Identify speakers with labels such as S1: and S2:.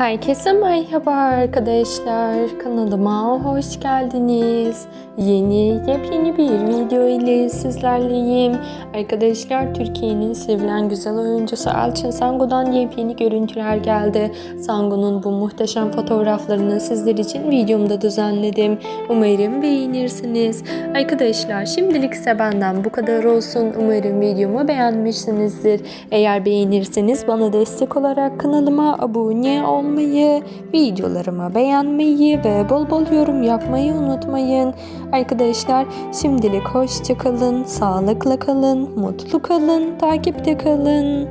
S1: Herkese merhaba arkadaşlar. Kanalıma hoş geldiniz. Yeni yepyeni bir video ile sizlerleyim. Arkadaşlar Türkiye'nin sevilen güzel oyuncusu Alçın Sango'dan yepyeni görüntüler geldi. Sango'nun bu muhteşem fotoğraflarını sizler için videomda düzenledim. Umarım beğenirsiniz. Arkadaşlar şimdilik ise benden bu kadar olsun. Umarım videomu beğenmişsinizdir. Eğer beğenirseniz bana destek olarak kanalıma abone olmayı, videolarımı beğenmeyi ve bol bol yorum yapmayı unutmayın. Arkadaşlar şimdilik hoşça kalın, sağlıkla kalın, mutlu kalın, takipte kalın.